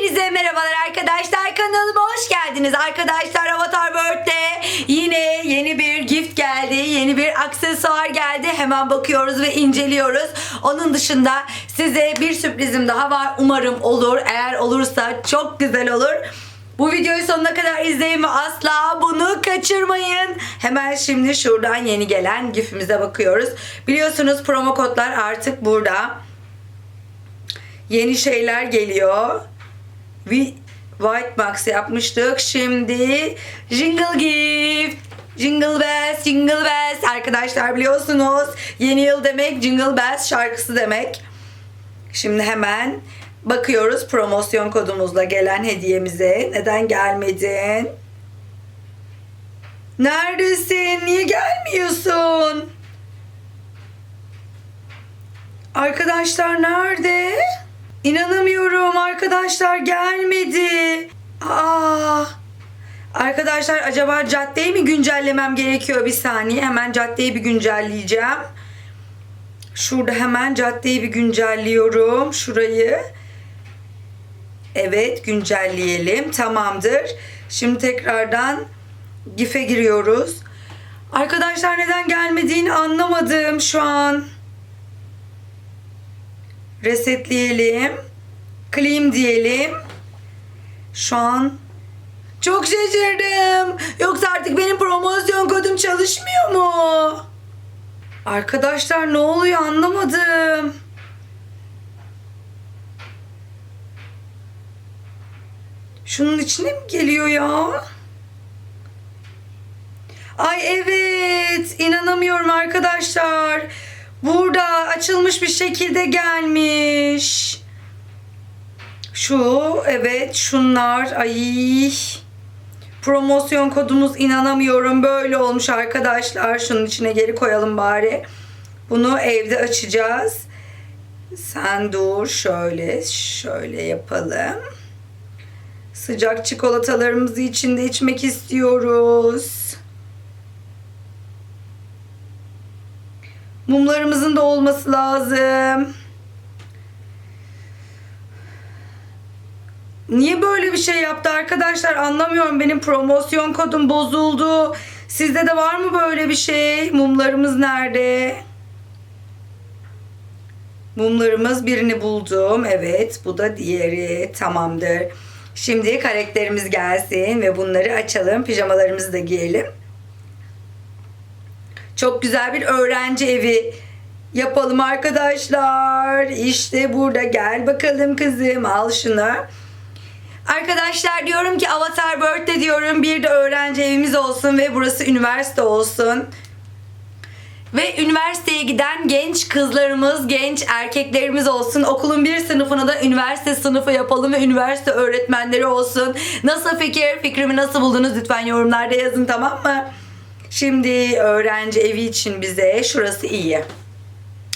Hepinize merhabalar arkadaşlar kanalıma hoş geldiniz arkadaşlar Avatar World'de yine yeni bir gift geldi yeni bir aksesuar geldi hemen bakıyoruz ve inceliyoruz onun dışında size bir sürprizim daha var umarım olur eğer olursa çok güzel olur bu videoyu sonuna kadar izleyin ve asla bunu kaçırmayın. Hemen şimdi şuradan yeni gelen gifimize bakıyoruz. Biliyorsunuz promo kodlar artık burada. Yeni şeyler geliyor. White Max yapmıştık. Şimdi Jingle Gift. Jingle Bells, Jingle Bells. Arkadaşlar biliyorsunuz yeni yıl demek Jingle Bells şarkısı demek. Şimdi hemen bakıyoruz promosyon kodumuzla gelen hediyemize. Neden gelmedin? Neredesin? Niye gelmiyorsun? Arkadaşlar nerede? İnanamıyorum arkadaşlar gelmedi. Aa. Arkadaşlar acaba caddeyi mi güncellemem gerekiyor bir saniye? Hemen caddeyi bir güncelleyeceğim. Şurada hemen caddeyi bir güncelliyorum. Şurayı. Evet güncelleyelim. Tamamdır. Şimdi tekrardan GIF'e giriyoruz. Arkadaşlar neden gelmediğini anlamadım şu an. Resetleyelim. Clean diyelim. Şu an çok şaşırdım. Yoksa artık benim promosyon kodum çalışmıyor mu? Arkadaşlar ne oluyor anlamadım. Şunun içine mi geliyor ya? Ay evet inanamıyorum arkadaşlar. Burada açılmış bir şekilde gelmiş. Şu evet şunlar ay promosyon kodumuz inanamıyorum böyle olmuş arkadaşlar. Şunun içine geri koyalım bari. Bunu evde açacağız. Sen dur şöyle şöyle yapalım. Sıcak çikolatalarımızı içinde içmek istiyoruz. Mumlarımızın da olması lazım. Niye böyle bir şey yaptı arkadaşlar anlamıyorum. Benim promosyon kodum bozuldu. Sizde de var mı böyle bir şey? Mumlarımız nerede? Mumlarımız birini buldum. Evet bu da diğeri. Tamamdır. Şimdi karakterimiz gelsin ve bunları açalım. Pijamalarımızı da giyelim. Çok güzel bir öğrenci evi yapalım arkadaşlar. İşte burada gel bakalım kızım al şunu. Arkadaşlar diyorum ki Avatar World'de diyorum bir de öğrenci evimiz olsun ve burası üniversite olsun. Ve üniversiteye giden genç kızlarımız, genç erkeklerimiz olsun. Okulun bir sınıfını da üniversite sınıfı yapalım ve üniversite öğretmenleri olsun. Nasıl fikir? Fikrimi nasıl buldunuz? Lütfen yorumlarda yazın tamam mı? Şimdi öğrenci evi için bize şurası iyi.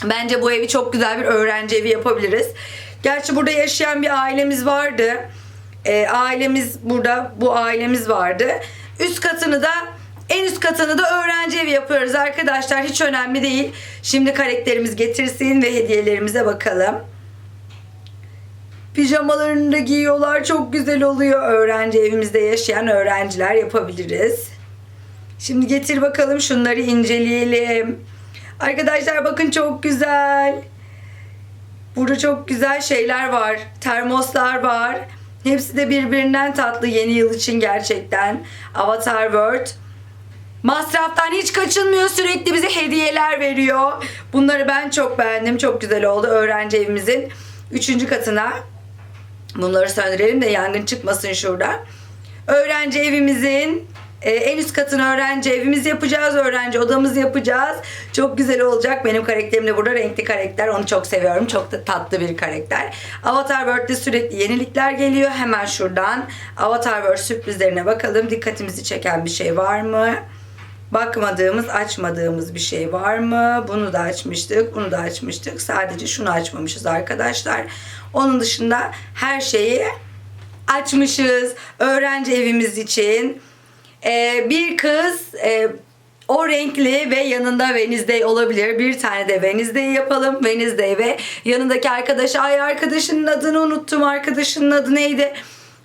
Bence bu evi çok güzel bir öğrenci evi yapabiliriz. Gerçi burada yaşayan bir ailemiz vardı. Ee, ailemiz burada bu ailemiz vardı. Üst katını da en üst katını da öğrenci evi yapıyoruz arkadaşlar. Hiç önemli değil. Şimdi karakterimiz getirsin ve hediyelerimize bakalım. Pijamalarını da giyiyorlar. Çok güzel oluyor. Öğrenci evimizde yaşayan öğrenciler yapabiliriz. Şimdi getir bakalım şunları inceleyelim. Arkadaşlar bakın çok güzel. Burada çok güzel şeyler var. Termoslar var. Hepsi de birbirinden tatlı yeni yıl için gerçekten. Avatar World. Masraftan hiç kaçınmıyor. Sürekli bize hediyeler veriyor. Bunları ben çok beğendim. Çok güzel oldu. Öğrenci evimizin 3. katına. Bunları söndürelim de yangın çıkmasın şurada. Öğrenci evimizin e, en üst katını öğrenci evimiz yapacağız. Öğrenci odamız yapacağız. Çok güzel olacak. Benim karakterim de burada renkli karakter. Onu çok seviyorum. Çok da tatlı bir karakter. Avatar World'de sürekli yenilikler geliyor. Hemen şuradan Avatar World sürprizlerine bakalım. Dikkatimizi çeken bir şey var mı? Bakmadığımız, açmadığımız bir şey var mı? Bunu da açmıştık, bunu da açmıştık. Sadece şunu açmamışız arkadaşlar. Onun dışında her şeyi açmışız. Öğrenci evimiz için. Ee, bir kız e, o renkli ve yanında Wednesday olabilir. Bir tane de Wednesday yapalım. Wednesday ve yanındaki arkadaş. Ay arkadaşının adını unuttum. Arkadaşının adı neydi?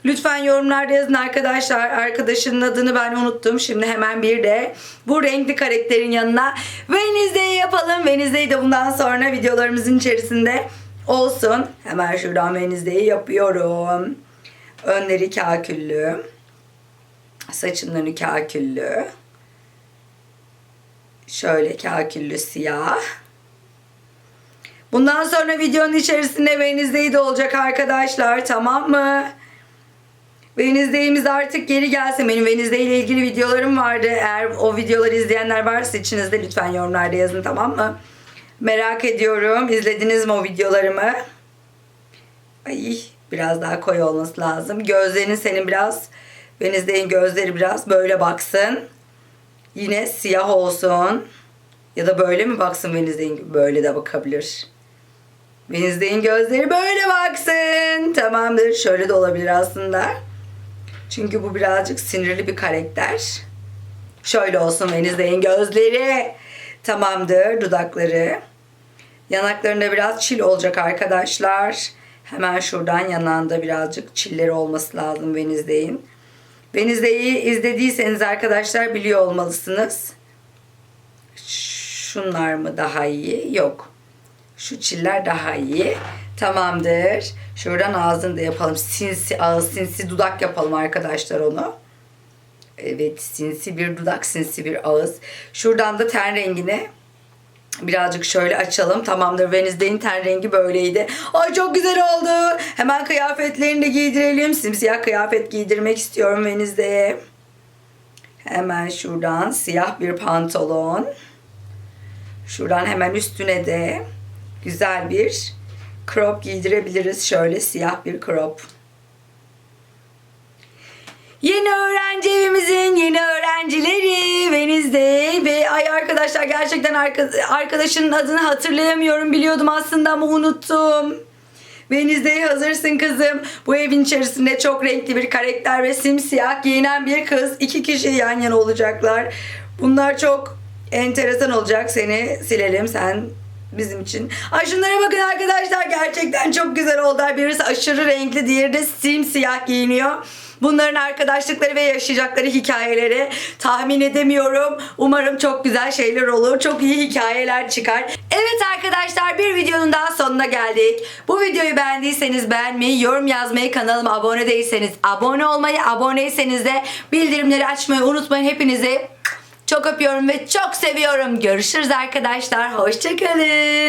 Lütfen yorumlarda yazın arkadaşlar. Arkadaşının adını ben unuttum. Şimdi hemen bir de bu renkli karakterin yanına Wednesday yapalım. Wednesday de bundan sonra videolarımızın içerisinde olsun. Hemen şuradan Wednesday'i yapıyorum. Önleri kaküllü. Saçının kaküllü. Şöyle kaküllü siyah. Bundan sonra videonun içerisinde Wednesday de olacak arkadaşlar. Tamam mı? Wednesday'imiz artık geri gelsin. Benim Wednesday ile ilgili videolarım vardı. Eğer o videoları izleyenler varsa içinizde lütfen yorumlarda yazın tamam mı? Merak ediyorum. İzlediniz mi o videolarımı? Ay biraz daha koyu olması lazım. Gözlerin senin biraz Wednesday'in gözleri biraz böyle baksın. Yine siyah olsun. Ya da böyle mi baksın gibi? Böyle de bakabilir. Wednesday'in gözleri böyle baksın. Tamamdır. Şöyle de olabilir aslında. Çünkü bu birazcık sinirli bir karakter. Şöyle olsun Wednesday'in gözleri. Tamamdır. Dudakları. Yanaklarında biraz çil olacak arkadaşlar. Hemen şuradan yanağında birazcık çilleri olması lazım Wednesday'in. Wednesday'i izlediyseniz arkadaşlar biliyor olmalısınız. Şunlar mı daha iyi? Yok. Şu çiller daha iyi. Tamamdır. Şuradan ağzını da yapalım. Sinsi ağız, sinsi dudak yapalım arkadaşlar onu. Evet sinsi bir dudak, sinsi bir ağız. Şuradan da ten rengini birazcık şöyle açalım. Tamamdır. Wednesday'in ten rengi böyleydi. Ay çok güzel oldu. Hemen kıyafetlerini de giydirelim. Simsiyah kıyafet giydirmek istiyorum Wednesday'e. Hemen şuradan siyah bir pantolon. Şuradan hemen üstüne de güzel bir crop giydirebiliriz. Şöyle siyah bir crop. Yeni öğrenci evimizin yeni öğrencileri Wednesday ve ay arkadaşlar gerçekten arka, arkadaşının adını hatırlayamıyorum biliyordum aslında ama unuttum. Wednesday hazırsın kızım. Bu evin içerisinde çok renkli bir karakter ve simsiyah giyinen bir kız. iki kişi yan yana olacaklar. Bunlar çok enteresan olacak. Seni silelim sen bizim için. Ay şunlara bakın arkadaşlar gerçekten çok güzel oldular. Birisi aşırı renkli diğeri de simsiyah giyiniyor. Bunların arkadaşlıkları ve yaşayacakları hikayeleri tahmin edemiyorum. Umarım çok güzel şeyler olur. Çok iyi hikayeler çıkar. Evet arkadaşlar bir videonun daha sonuna geldik. Bu videoyu beğendiyseniz beğenmeyi, yorum yazmayı, kanalıma abone değilseniz abone olmayı, aboneyseniz de bildirimleri açmayı unutmayın. Hepinizi çok öpüyorum ve çok seviyorum. Görüşürüz arkadaşlar. Hoşçakalın.